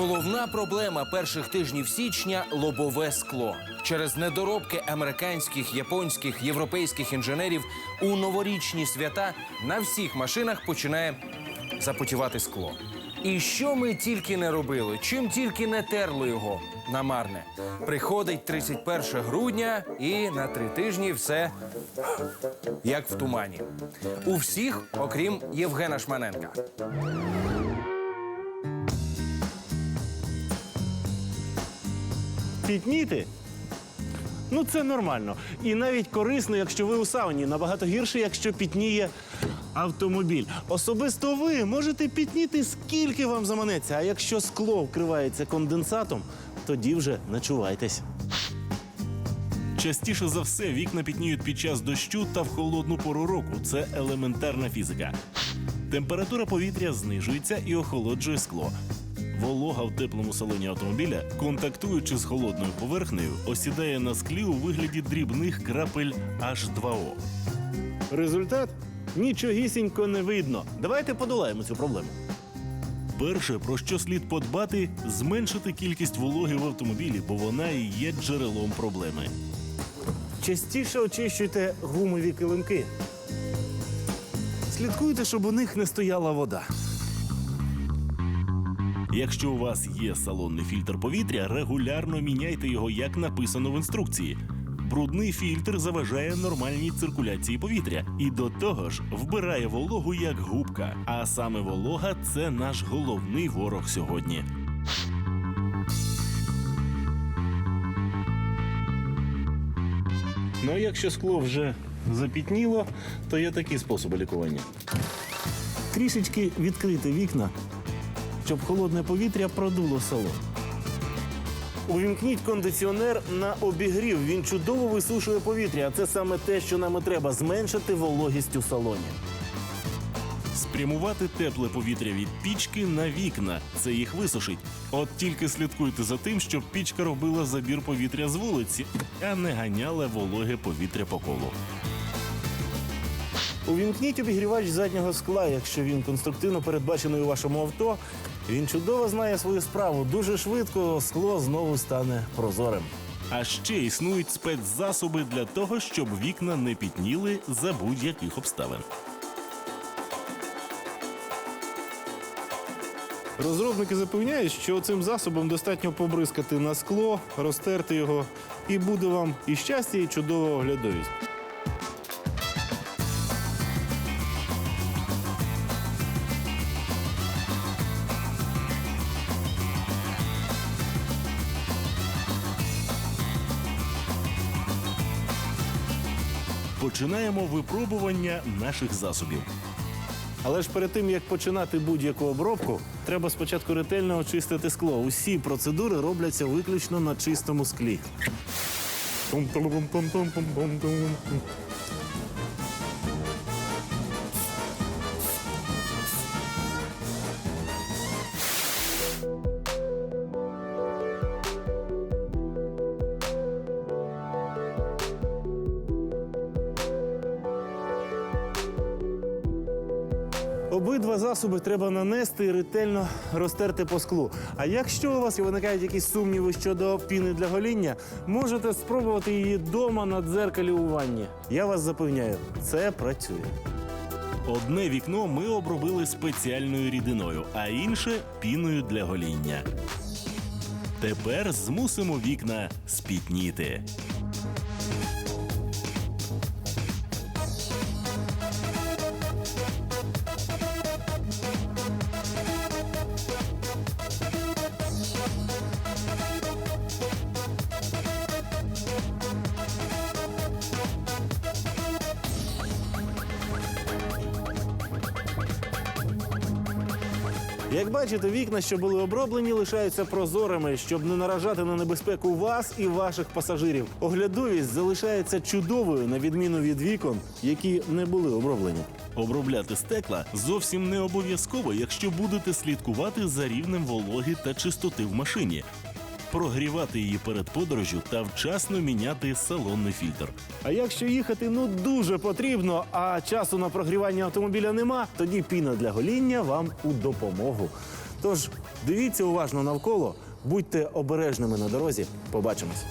Головна проблема перших тижнів січня лобове скло. Через недоробки американських, японських, європейських інженерів у новорічні свята на всіх машинах починає запотівати скло. І що ми тільки не робили, чим тільки не терли його намарне. Приходить 31 грудня, і на три тижні все як в тумані. У всіх, окрім Євгена Шманенка. Пітніти? Ну, це нормально. І навіть корисно, якщо ви у сауні. Набагато гірше, якщо пітніє автомобіль. Особисто ви можете пітніти скільки вам заманеться. А якщо скло вкривається конденсатом, тоді вже начувайтесь. Частіше за все вікна пітніють під час дощу та в холодну пору року. Це елементарна фізика. Температура повітря знижується і охолоджує скло. Волога в теплому салоні автомобіля, контактуючи з холодною поверхнею, осідає на склі у вигляді дрібних крапель H2O. Результат нічогісінько не видно. Давайте подолаємо цю проблему. Перше, про що слід подбати, зменшити кількість вологи в автомобілі, бо вона і є джерелом проблеми. Частіше очищуйте гумові килимки. Слідкуйте, щоб у них не стояла вода. Якщо у вас є салонний фільтр повітря, регулярно міняйте його, як написано в інструкції. Брудний фільтр заважає нормальній циркуляції повітря і до того ж вбирає вологу як губка. А саме волога це наш головний ворог сьогодні. Ну а якщо скло вже запітніло, то є такі способи лікування. Трішечки відкрити вікна, щоб холодне повітря продуло салон. Увімкніть кондиціонер на обігрів. Він чудово висушує повітря. А це саме те, що нам і треба зменшити вологість у салоні. Спрямувати тепле повітря від пічки на вікна. Це їх висушить. От тільки слідкуйте за тим, щоб пічка робила забір повітря з вулиці, а не ганяла вологе повітря по колу. Увімкніть обігрівач заднього скла, якщо він конструктивно передбачений у вашому авто. Він чудово знає свою справу. Дуже швидко скло знову стане прозорим. А ще існують спецзасоби для того, щоб вікна не пітніли за будь-яких обставин. Розробники запевняють, що цим засобом достатньо побризкати на скло, розтерти його, і буде вам і щастя, і чудова оглядовість. Починаємо випробування наших засобів. Але ж перед тим як починати будь-яку обробку, треба спочатку ретельно очистити скло. Усі процедури робляться виключно на чистому склі. Обидва засоби треба нанести і ретельно розтерти по склу. А якщо у вас виникають якісь сумніви щодо піни для гоління, можете спробувати її вдома на дзеркалі у ванні. Я вас запевняю, це працює. Одне вікно ми обробили спеціальною рідиною, а інше піною для гоління. Тепер змусимо вікна спітніти. Як бачите, вікна, що були оброблені, лишаються прозорими, щоб не наражати на небезпеку вас і ваших пасажирів. Оглядовість залишається чудовою на відміну від вікон, які не були оброблені. Обробляти стекла зовсім не обов'язково, якщо будете слідкувати за рівнем вологи та чистоти в машині. Прогрівати її перед подорожю та вчасно міняти салонний фільтр. А якщо їхати ну дуже потрібно, а часу на прогрівання автомобіля нема, тоді піна для гоління вам у допомогу. Тож дивіться уважно навколо, будьте обережними на дорозі. Побачимось.